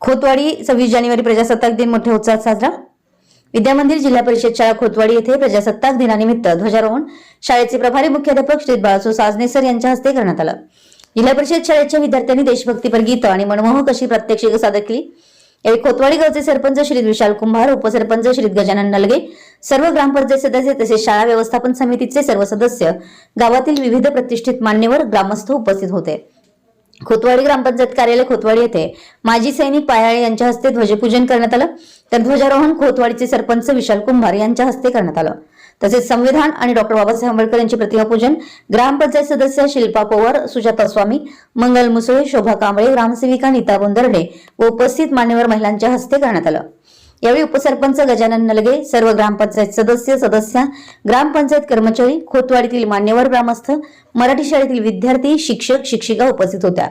खोतवाडी सव्वीस जानेवारी प्रजासत्ताक दिन मोठ्या उत्साहात साजरा. विद्यामंदिर जिल्हा परिषद शाळा खोतवाडी येथे प्रजासत्ताक दिनानिमित्त ध्वजारोहण शाळेचे प्रभारी मुख्याध्यापक श्री बाळासो साजनेसर यांच्या हस्ते करण्यात आलं. जिल्हा परिषद शाळेच्या विद्यार्थ्यांनी देशभक्तीपर गीतं आणि मनमोहक अशी प्रात्यक्षिक सादर केली. यावेळी खोतवाडी गावचे सरपंच श्री विशाल कुंभार उपसरपंच श्री गजानन नलगे सर्व ग्रामपंचायत सदस्य तसेच शाळा व्यवस्थापन समितीचे सर्व सदस्य गावातील विविध प्रतिष्ठित मान्यवर ग्रामस्थ उपस्थित होते. खोतवाडी ग्रामपंचायत कार्यालय खोतवाडी येथे माजी सैनिक पायाळे यांच्या हस्ते ध्वजपूजन करण्यात आलं. तर ध्वजारोहण खोतवाडीचे सरपंच विशाल कुंभार यांच्या हस्ते करण्यात आलं. तसेच संविधान आणि डॉक्टर बाबासाहेब आंबेडकर यांची प्रतिमापूजन ग्रामपंचायत सदस्य शिल्पा पवार सुजाता स्वामी मंगल मुसळे शोभा कांबळे ग्रामसेविका नीता बोंदर्डे व उपस्थित मान्यवर महिलांच्या हस्ते करण्यात आलं. यावेळी उपसरपंच गजानन नलगे सर्व ग्रामपंचायत सदस्य सदस्या ग्रामपंचायत कर्मचारी खोतवाडीतील मान्यवर ग्रामस्थ मराठी शाळेतील विद्यार्थी शिक्षक शिक्षिका उपस्थित होत्या.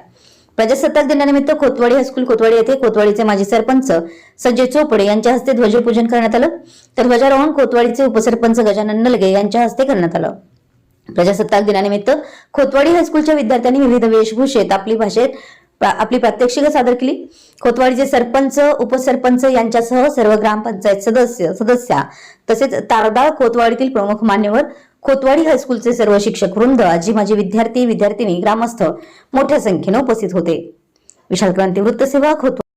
प्रजासत्ताक दिनानिमित्त खोतवाडी हायस्कूल खोतवाडी येथे खोतवाडीचे माजी सरपंच संजय चोपडे यांच्या हस्ते ध्वजपूजन करण्यात आलं. तर ध्वजारोहण खोतवाडीचे उपसरपंच गजानन नलगे यांच्या हस्ते करण्यात आलं. प्रजासत्ताक दिनानिमित्त खोतवाडी हायस्कूलच्या विद्यार्थ्यांनी विविध वेशभूषेत आपली भाषेत आपली प्रात्यक्षिक सादर केली? खोतवाडीचे सरपंच उपसरपंच यांच्यासह सर्व ग्रामपंचायत सदस्य सदस्या तसेच तारदाळ खोतवाडीतील प्रमुख मान्यवर खोतवाडी हायस्कूलचे सर्व शिक्षक वृंद आजी माजी विद्यार्थी विद्यार्थिनी ग्रामस्थ मोठ्या संख्येने उपस्थित होते. विशाल क्रांती वृत्तसेवा खोतवाडी